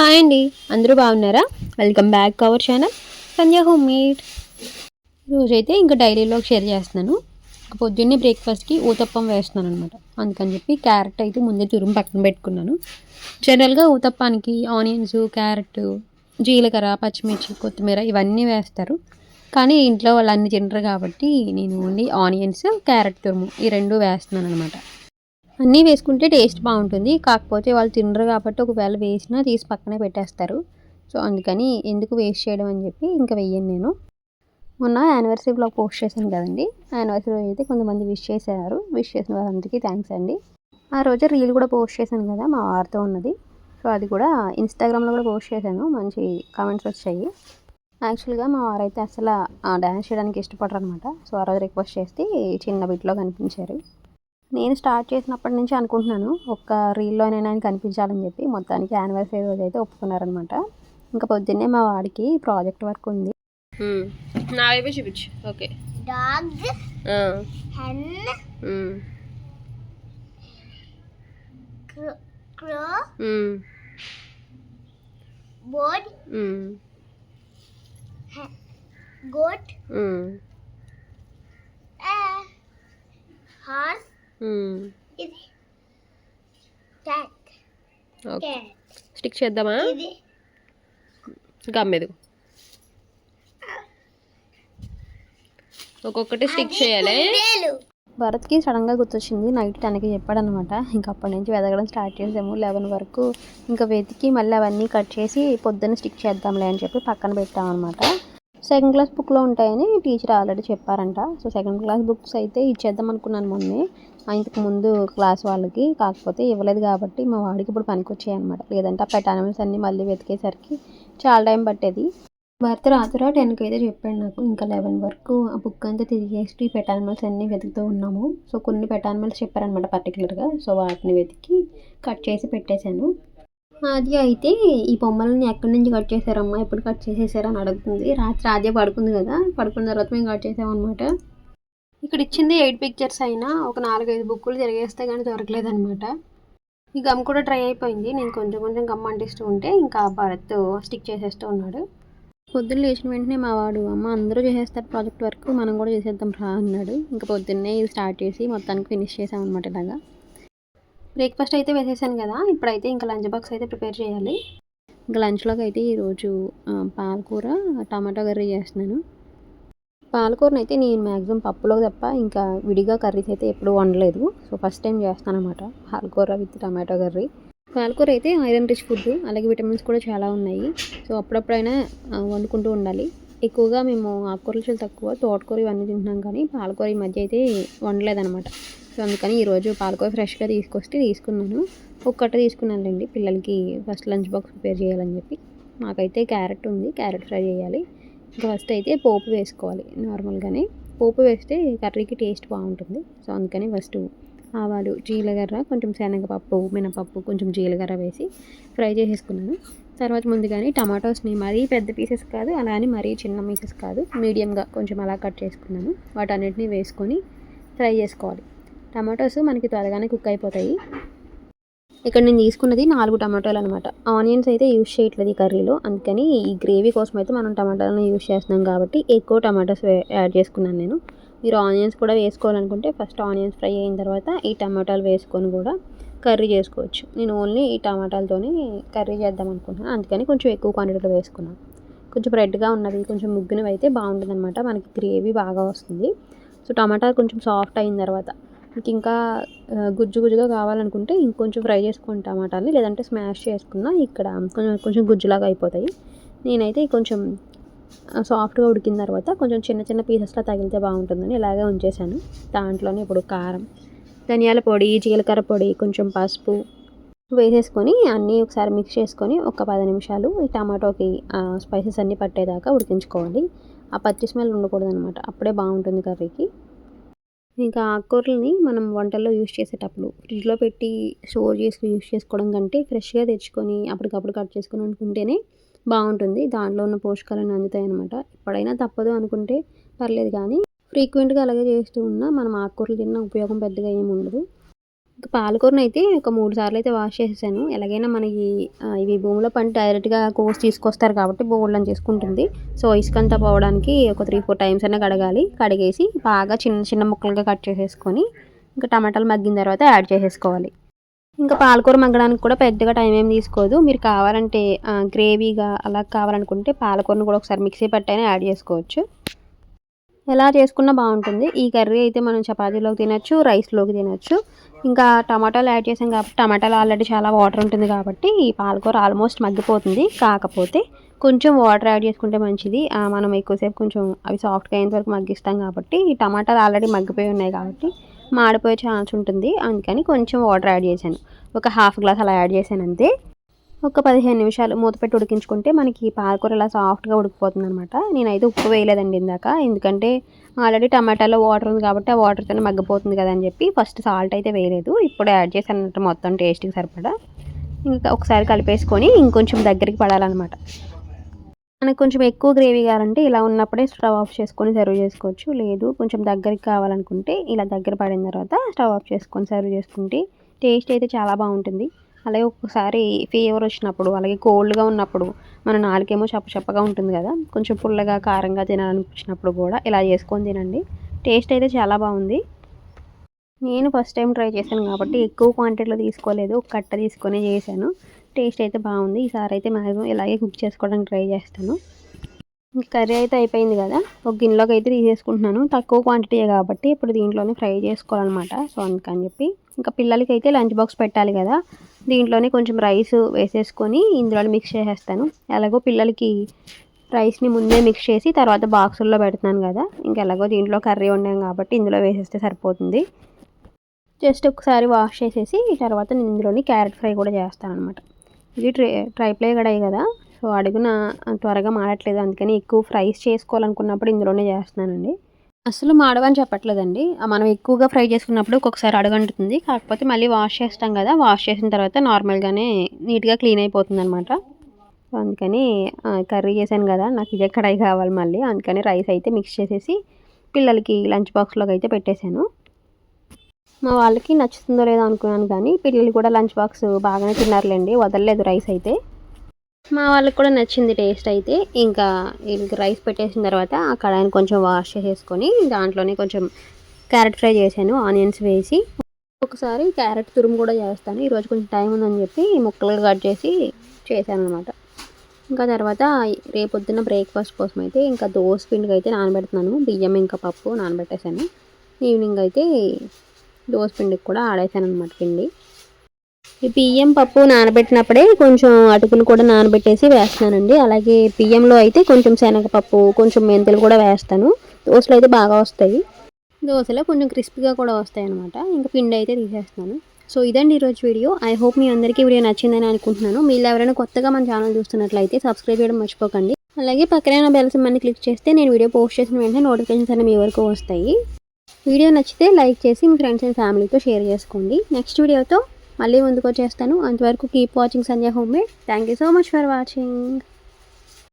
Hi అండి. అందరూ బాగున్నారా? Welcome back to our channel Sandhya home made రోజైతే ఇంకా డైలీలో షేర్ చేస్తున్నాను. పొద్దున్నే బ్రేక్ఫాస్ట్కి ఊతప్పం వేస్తున్నాను అనమాట అందుకని చెప్పి క్యారెట్ అయితే ముందే తురుము పక్కన పెట్టుకున్నాను. జనరల్గా ఊతప్పానికి ఆనియన్స్ క్యారెట్ జీలకర్ర పచ్చిమిర్చి కొత్తిమీర ఇవన్నీ వేస్తారు. కానీ ఇంట్లో వాళ్ళు అన్ని తింటారు కాబట్టి నేను ఓన్లీ ఆనియన్స్ క్యారెట్ తురుము ఈ రెండు వేస్తున్నాను అనమాట అన్నీ వేసుకుంటే టేస్ట్ బాగుంటుంది. కాకపోతే వాళ్ళు తినరు కాబట్టి ఒకవేళ వేసినా తీసి పక్కనే పెట్టేస్తారు. సో అందుకని ఎందుకు వేస్ట్ చేయడం అని చెప్పి ఇంకా వెయ్యను నేను. మొన్న యానివర్సరీ బ్లాగ్ పోస్ట్ చేశాను కదండి. యానివర్సరీ అయితే కొంతమంది విష్ చేశారు. విష్ చేసిన వాళ్ళందరికీ థ్యాంక్స్ అండి. ఆ రోజు రీల్ కూడా పోస్ట్ చేశాను కదా మా వారితో ఉన్నది. సో అది కూడా ఇన్స్టాగ్రామ్లో కూడా పోస్ట్ చేశాను. మంచి కామెంట్స్ వచ్చాయి. యాక్చువల్గా మా వారైతే అసలు డ్యాన్స్ చేయడానికి ఇష్టపడరు అనమాట సో ఆ రోజు రిక్వెస్ట్ చేస్తే చిన్న బిట్లో కనిపించారు. నేను స్టార్ట్ చేసినప్పటి నుంచి అనుకుంటున్నాను ఒక్క రీల్లోనైనా ఆయన కనిపించాలని చెప్పి. మొత్తానికి యానివర్సరీ రోజు అయితే ఒప్పుకున్నారనమాట. ఇంకా పొద్దున్నే మా వాడికి ప్రాజెక్ట్ వర్క్ ఉంది. చూపించు. ఓకే. uh, horse, ఇది. ఓకే. స్టిక్ చేద్దామా? ఇది. గమ్మెదు ఒక్కొక్కటి స్టిక్ చేయాలి. భరత్కి సడన్గా గుర్తొచ్చింది నైట్ టెన్కి చెప్పాడనమాట. ఇంకా అప్పటి నుంచి వెతకడం స్టార్ట్ చేసాము. లెవెన్ వరకు ఇంకా వెతికి మళ్ళీ అవన్నీ కట్ చేసి పొద్దున్న స్టిక్ చేద్దాంలే అని చెప్పి పక్కన పెట్టామన్నమాట సెకండ్ క్లాస్ బుక్లో ఉంటాయని టీచర్ ఆల్రెడీ చెప్పారంట. సో సెకండ్ క్లాస్ బుక్స్ అయితే ఇచ్చేద్దాం అనుకున్నాను మొన్నే. ఇంతకు ముందు క్లాస్ వాళ్ళకి కాకపోతే ఇవ్వలేదు కాబట్టి మా వాడికి ఇప్పుడు పనికొచ్చాయి అనమాట లేదంటే ఆ పెట్ అనిమల్స్ అన్నీ మళ్ళీ వెతికేసరికి చాలా టైం పట్టేది. భర్త రాత్రి టెన్కి అయితే చెప్పాడు నాకు ఇంకా లెవెన్ వరకు ఆ బుక్ అంతా తిరిగేసి పెట్ అనిమల్స్ అన్నీ వెతుకుతూ ఉన్నాము. సో కొన్ని పెట్ అనిమల్స్ చెప్పారనమాట పర్టికులర్గా సో వాటిని వెతికి కట్ చేసి పెట్టేశాను. ఆది అయితే ఈ బొమ్మలని ఎక్కడి నుంచి కట్ చేశారమ్మా? ఎప్పుడు కట్ చేసేసారని అని అడుగుతుంది. రాత్రి ఆదే పడుకుంది కదా? పడుకున్న తర్వాత మేము కట్ చేసామన్నమాట ఇక్కడ ఇచ్చింది ఎయిట్ పిక్చర్స్ అయినా ఒక నాలుగైదు బుక్కులు తిరిగేస్తే కానీ దొరకలేదనమాట ఈ గమ్ కూడా డ్రై అయిపోయింది. నేను కొంచెం కొంచెం గమ్ అంటిస్తూ ఉంటే ఇంకా భరత్ స్టిక్ చేసేస్తూ ఉన్నాడు. పొద్దున్న లేచిన వెంటనే మా వాడు అమ్మ అందరూ చేసేస్తారు ప్రాజెక్ట్ వర్క్ మనం కూడా చేసేద్దాం రా అన్నాడు. ఇంకా పొద్దున్నే ఇది స్టార్ట్ చేసి మొత్తానికి ఫినిష్ చేసామన్నమాట ఇలాగా. బ్రేక్ఫాస్ట్ అయితే వేసేసాను కదా ఇప్పుడైతే ఇంకా లంచ్ బాక్స్ అయితే ప్రిపేర్ చేయాలి. ఇంకా లంచ్లోకి అయితే ఈరోజు పాలకూర టమాటో కర్రీ చేస్తున్నాను. పాలకూరని అయితే నేను మ్యాక్సిమం పప్పులో తప్ప ఇంకా విడిగా కర్రీస్ అయితే ఎప్పుడు వండలేదు. సో ఫస్ట్ టైం చేస్తాను అనమాట పాలకూర విత్ టమాటో కర్రీ. పాలకూర అయితే ఐరన్ రిచ్ ఫుడ్ అలాగే విటమిన్స్ కూడా చాలా ఉన్నాయి. సో అప్పుడప్పుడైనా వండుకుంటూ ఉండాలి. ఎక్కువగా మేము ఆకుకూరలు చాలా తక్కువ తోటకూర ఇవన్నీ తింటున్నాం కానీ పాలకూర ఈ మధ్య అయితే వండలేదన్నమాట. సో అందుకని ఈరోజు పాలకూర ఫ్రెష్గా తీసుకొస్తే తీసుకున్నాను. ఒక్కట తీసుకున్నానులేండి. పిల్లలకి ఫస్ట్ లంచ్ బాక్స్ ప్రిపేర్ చేయాలని చెప్పి. మాకైతే క్యారెట్ ఉంది. క్యారెట్ ఫ్రై చేయాలి. ఇంకా ఫస్ట్ అయితే పోపు వేసుకోవాలి నార్మల్గానే. పోపు వేస్తే కర్రీకి టేస్ట్ బాగుంటుంది. సో అందుకని ఫస్ట్ ఆవాలు జీలకర్ర కొంచెం శనగపప్పు మినపప్పు కొంచెం జీలకర్ర వేసి ఫ్రై చేసేసుకున్నాను. తర్వాత ముందుగానే టమాటోస్ని మరీ పెద్ద పీసెస్ కాదు అలా అని మరీ చిన్న పీసెస్ కాదు మీడియంగా కొంచెం అలా కట్ చేసుకున్నాను. వాటన్నిటిని వేసుకొని ఫ్రై చేసుకోవాలి. టమాటోస్ మనకి త్వరగానే కుక్ అయిపోతాయి. ఇక్కడ నేను తీసుకున్నది నాలుగు టమాటాలు అనమాట ఆనియన్స్ అయితే యూజ్ చేయట్లేదు ఈ కర్రీలో. అందుకని ఈ గ్రేవీ కోసం అయితే మనం టమాటాలను యూజ్ చేస్తున్నాం కాబట్టి ఎక్కువ టమాటాస్ యాడ్ చేసుకున్నాను నేను. మీరు ఆనియన్స్ కూడా వేసుకోవాలనుకుంటే ఫస్ట్ ఆనియన్స్ ఫ్రై అయిన తర్వాత ఈ టమాటాలు వేసుకొని కూడా కర్రీ చేసుకోవచ్చు. నేను ఓన్లీ ఈ టమాటాలతోనే కర్రీ చేద్దాం అనుకుంటున్నాను. అందుకని కొంచెం ఎక్కువ క్వాంటిటీలో వేసుకున్నాను. కొంచెం రెడ్గా ఉన్నవి కొంచెం ముగ్గునవి అయితే బాగుంటుంది అనమాట మనకి గ్రేవీ బాగా వస్తుంది. సో టమాటా కొంచెం సాఫ్ట్ అయిన తర్వాత మీకు ఇంకా గుజ్జు గుజ్జుగా కావాలనుకుంటే ఇంకొంచెం ఫ్రై చేసుకోండి టమాటాలు లేదంటే స్మాష్ చేసుకున్నా ఇక్కడ కొంచెం కొంచెం గుజ్జులాగా అయిపోతాయి. నేనైతే కొంచెం సాఫ్ట్గా ఉడికిన తర్వాత కొంచెం చిన్న చిన్న పీసెస్లా తగిలితే బాగుంటుందని ఇలాగే ఉంచేసాను దాంట్లోనే ఇప్పుడు కారం ధనియాల పొడి జీలకర్ర పొడి కొంచెం పసుపు వేసేసుకొని అన్నీ ఒకసారి మిక్స్ చేసుకొని ఒక పది నిమిషాలు ఈ టమాటోకి స్పైసెస్ అన్నీ పట్టేదాకా ఉడికించుకోవాలి. ఆ పచ్చి స్మెల్ ఉండకూడదు అనమాట అప్పుడే బాగుంటుంది కర్రీకి. ఇంకా ఆకుకూరలని మనం వంటల్లో యూస్ చేసేటప్పుడు ఫ్రిడ్జ్లో పెట్టి స్టోర్ చేసి యూస్ చేసుకోవడం కంటే ఫ్రెష్గా తెచ్చుకొని అప్పటికప్పుడు కట్ చేసుకొని వండుకుంటేనే బాగుంటుంది. దాంట్లో ఉన్న పోషకాలను అందుతాయి అనమాట ఎప్పుడైనా తప్పదు అనుకుంటే పర్లేదు కానీ ఫ్రీక్వెంట్గా అలాగే చేస్తూ ఉన్నా మనం ఆకుకూరలు తిన్న ఉపయోగం పెద్దగా ఏమి ఉండదు పాలకూరను అయితే ఒక మూడు సార్లు అయితే వాష్ చేసేసాను. ఎలాగైనా మనకి ఇవి భూమిలో పంట డైరెక్ట్గా కోసి తీసుకొస్తారు కాబట్టి బోల్డని చేసుకుంటుంది. సో ఇసుకంతా పోవడానికి ఒక త్రీ ఫోర్ టైమ్స్ అయినా కడగాలి. కడిగేసి బాగా చిన్న చిన్న ముక్కలుగా కట్ చేసేసుకొని ఇంకా టమాటాలు మగ్గిన తర్వాత యాడ్ చేసేసుకోవాలి. ఇంకా పాలకూర మగ్గడానికి కూడా పెద్దగా టైం ఏం తీసుకోదు. మీరు కావాలంటే గ్రేవీగా అలా కావాలనుకుంటే పాలకూరను కూడా ఒకసారి మిక్సీ పట్టైనా యాడ్ చేసుకోవచ్చు. ఎలా చేసుకున్నా బాగుంటుంది. ఈ కర్రీ అయితే మనం చపాతీలోకి తినచ్చు రైస్లోకి తినచ్చు. ఇంకా టమాటాలు యాడ్ చేసాం కాబట్టి టమాటాలు ఆల్రెడీ చాలా వాటర్ ఉంటుంది కాబట్టి ఈ పాలకూర ఆల్మోస్ట్ మగ్గిపోతుంది. కాకపోతే కొంచెం వాటర్ యాడ్ చేసుకుంటే మంచిది. మనం ఎక్కువసేపు కొంచెం అవి సాఫ్ట్గా అయ్యేంత వరకు మగ్గిస్తాం కాబట్టి ఈ టమాటాలు ఆల్రెడీ మగ్గిపోయి ఉన్నాయి కాబట్టి మాడిపోయే ఛాన్స్ ఉంటుంది. అందుకని కొంచెం వాటర్ యాడ్ చేశాను. ఒక హాఫ్ గ్లాస్ అలా యాడ్ చేశాను అంతే. ఒక పదిహేను నిమిషాలు మూత పెట్టి ఉడికించుకుంటే మనకి పాలకూర ఇలా సాఫ్ట్గా ఉడికిపోతుంది అనమాట నేనైతే ఉప్పు వేయలేదండి ఇందాక. ఎందుకంటే ఆల్రెడీ టమాటాలో వాటర్ ఉంది కాబట్టి ఆ వాటర్తోనే మగ్గిపోతుంది కదా అని చెప్పి ఫస్ట్ సాల్ట్ అయితే వేయలేదు. ఇప్పుడు యాడ్ చేశానంటే మొత్తం టేస్ట్కి సరిపడా. ఇంకా ఒకసారి కలిపేసుకొని ఇంకొంచెం దగ్గరికి పడాలన్నమాట. మనకు కొంచెం ఎక్కువ గ్రేవీ కావాలంటే ఇలా ఉన్నప్పుడే స్టవ్ ఆఫ్ చేసుకొని సర్వ్ చేసుకోవచ్చు. లేదు కొంచెం దగ్గరికి కావాలనుకుంటే ఇలా దగ్గర పడిన తర్వాత స్టవ్ ఆఫ్ చేసుకొని సర్వ్ చేసుకుంటే టేస్ట్ అయితే చాలా బాగుంటుంది. అలాగే ఒక్కసారి ఫీవర్ వచ్చినప్పుడు అలాగే కోల్డ్గా ఉన్నప్పుడు మన నాలుకేమో చప్పచప్పగా ఉంటుంది కదా కొంచెం పుల్లగా కారంగా తినాలనిపించినప్పుడు కూడా ఇలా చేసుకొని తినండి. టేస్ట్ అయితే చాలా బాగుంది. నేను ఫస్ట్ టైం ట్రై చేశాను కాబట్టి ఎక్కువ క్వాంటిటీలో తీసుకోలేదు ఒక కట్ట తీసుకొని చేశాను. టేస్ట్ అయితే బాగుంది. ఈసారి అయితే మ్యాక్సిమం ఇలాగే కుక్ చేసుకోవడానికి ట్రై చేస్తాను. కర్రీ అయితే అయిపోయింది కదా ఒక గిన్నెలోకి అయితే తీసేసుకుంటున్నాను. తక్కువ క్వాంటిటీ కాబట్టి ఇప్పుడు దీంట్లోనే ఫ్రై చేసుకోవాలన్నమాట సో అందుకని చెప్పి. ఇంకా పిల్లలకి అయితే లంచ్ బాక్స్ పెట్టాలి కదా దీంట్లోనే కొంచెం రైస్ వేసేసుకొని ఇందులో మిక్స్ చేసేస్తాను. ఎలాగో పిల్లలకి రైస్ని ముందే మిక్స్ చేసి తర్వాత బాక్సుల్లో పెడుతున్నాను కదా ఇంకా ఎలాగో దీంట్లో కర్రీ వండాం కాబట్టి ఇందులో వేసేస్తే సరిపోతుంది. జస్ట్ ఒకసారి వాష్ చేసేసి తర్వాత నేను ఇందులోని క్యారెట్ ఫ్రై కూడా చేస్తాను అనమాట ఇది ట్రై ట్రై ప్లే కడాయి కదా సో అడుగున త్వరగా మాడట్లేదు అందుకని ఎక్కువ ఫ్రైస్ చేసుకోవాలనుకున్నప్పుడు ఇందులోనే చేస్తున్నానండి. అసలు మాడవని చెప్పట్లేదండి. మనం ఎక్కువగా ఫ్రై చేసుకున్నప్పుడు ఒక్కొక్కసారి అడుగంటుతుంది. కాకపోతే మళ్ళీ వాష్ చేస్తాం కదా వాష్ చేసిన తర్వాత నార్మల్గానే నీట్గా క్లీన్ అయిపోతుంది అనమాట అందుకని కర్రీ చేశాను కదా నాకు ఇదే కడాయి కావాలి మళ్ళీ. అందుకని రైస్ అయితే మిక్స్ చేసేసి పిల్లలకి లంచ్ బాక్స్లోకి అయితే పెట్టేశాను. మా వాళ్ళకి నచ్చుతుందో లేదో అనుకున్నాను కానీ పిల్లలు కూడా లంచ్ బాక్స్ బాగానే తిన్నారులేండి వదలలేదు రైస్ అయితే. మా వాళ్ళకి కూడా నచ్చింది టేస్ట్ అయితే. ఇంకా వీళ్ళకి రైస్ పెట్టేసిన తర్వాత ఆ కడాయిని కొంచెం వాష్ చేసేసుకొని దాంట్లోనే కొంచెం క్యారెట్ ఫ్రై చేశాను ఆనియన్స్ వేసి. ఒకసారి క్యారెట్ తురుము కూడా చేస్తాను. ఈరోజు కొంచెం టైం ఉందని చెప్పి ముక్కలు కట్ చేసి చేశాను అనమాట ఇంకా తర్వాత రేపొద్దున బ్రేక్ఫాస్ట్ కోసం అయితే ఇంకా దోశ పిండికి అయితే నానబెడుతున్నాను. బియ్యం ఇంకా పప్పు నానబెట్టేశాను. ఈవినింగ్ అయితే దోశ పిండికి కూడా ఆడేసాను అనమాట పిండి. బియ్యం పప్పు నానబెట్టినప్పుడే కొంచెం అటుకులు కూడా నానబెట్టేసి వేస్తున్నానండి. అలాగే బియ్యంలో అయితే కొంచెం శనగపప్పు కొంచెం మెంతులు కూడా వేస్తాను. దోశలు అయితే బాగా వస్తాయి. దోశలో కొంచెం క్రిస్పీగా కూడా వస్తాయి అనమాట ఇంకా పిండి అయితే తీసేస్తున్నాను. సో ఇదండి ఈరోజు వీడియో. ఐ హోప్ మీ అందరికీ వీడియో నచ్చిందని అనుకుంటున్నాను. మీరు ఎవరైనా కొత్తగా మన ఛానల్ చూస్తున్నట్లయితే సబ్స్క్రైబ్ చేయడం మర్చిపోకండి. అలాగే పక్కన బెల్ సిమ్మని క్లిక్ చేస్తే నేను వీడియో పోస్ట్ చేసిన వెంటనే నోటిఫికేషన్స్ అనేవి మీ వరకు వస్తాయి. వీడియో నచ్చితే లైక్ చేసి మీ ఫ్రెండ్స్ అండ్ ఫ్యామిలీతో షేర్ చేసుకోండి. నెక్స్ట్ వీడియోతో మళ్ళీ ముందుకు వచ్చేస్తాను. అంతవరకు keep watching Sanjay home made thank you so much for watching